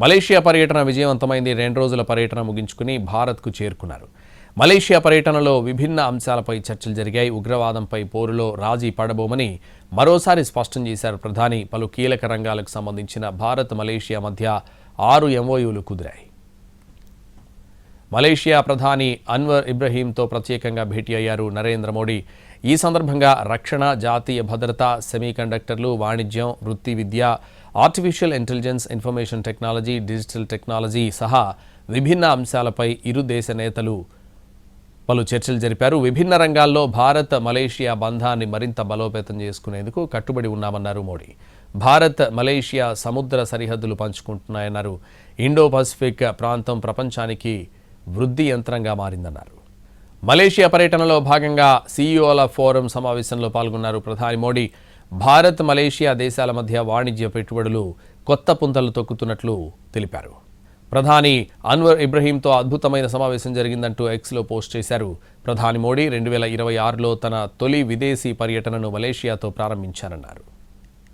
Malaysia పర్యటన విజయవంతమైంది. రెండు రోజుల పర్యటన ముగించుకుని భారత్కు చేరుకున్నారు. మలేషియా పర్యటనలో విభిన్న అంశాలపై చర్చలు జరిగాయి. ఉగ్రవాదంపై పోరులో రాజీ పడబోమని మరోసారి స్పష్టం చేశారు ప్రధాని. పలు కీలక రంగాలకు సంబంధించిన భారత్ మలేషియా మధ్య ఆరు ఎంఓయూలు కుదిరాయి. మలేషియా ప్రధాని అన్వర్ ఇబ్రహీంతో ప్రత్యేకంగా భేటీ అయ్యారు నరేంద్ర మోడీ. ఈ సందర్భంగా రక్షణ జాతీయ భద్రత సెమీకండక్టర్లు వాణిజ్యం వృత్తి విద్య artificial intelligence information technology digital technology సహా విభిన్న అంశాలపై ఇరు దేశ నేతలు పలు చర్చలు జరిపారు. విభిన్న రంగాల్లో భారత్ మలేషియా బంధాన్ని మరింత బలోపేతం చేసుకునేందుకు కట్టుబడి ఉన్నామన్నారు మోడీ. భారత్ మలేషియా సముద్ర సరిహద్దులు పంచుకుంటున్నాయన్నారు. ఇండో పసిఫిక్ ప్రాంతం ప్రపంచానికి వృద్ధి యంత్రంగా మారిందన్నారు. మలేషియా పర్యటనలో భాగంగా సీఈఓల ఫోరం సమావేశంలో పాల్గొన్నారు ప్రధాని మోడీ. భారత్ మలేషియా దేశాల మధ్య వాణిజ్య పెట్టుబడులు కొత్త పుంతలు తొక్కుతున్నట్లు తెలిపారు. ప్రధాని అన్వర్ ఇబ్రహీంతో అద్భుతమైన సమావేశం జరిగిందంటూ ఎక్స్లో పోస్ట్ చేశారు. ప్రధాని మోడీ రెండు వేల ఇరవై ఆరులో తన తొలి విదేశీ పర్యటనను మలేషియాతో ప్రారంభించారన్నారు.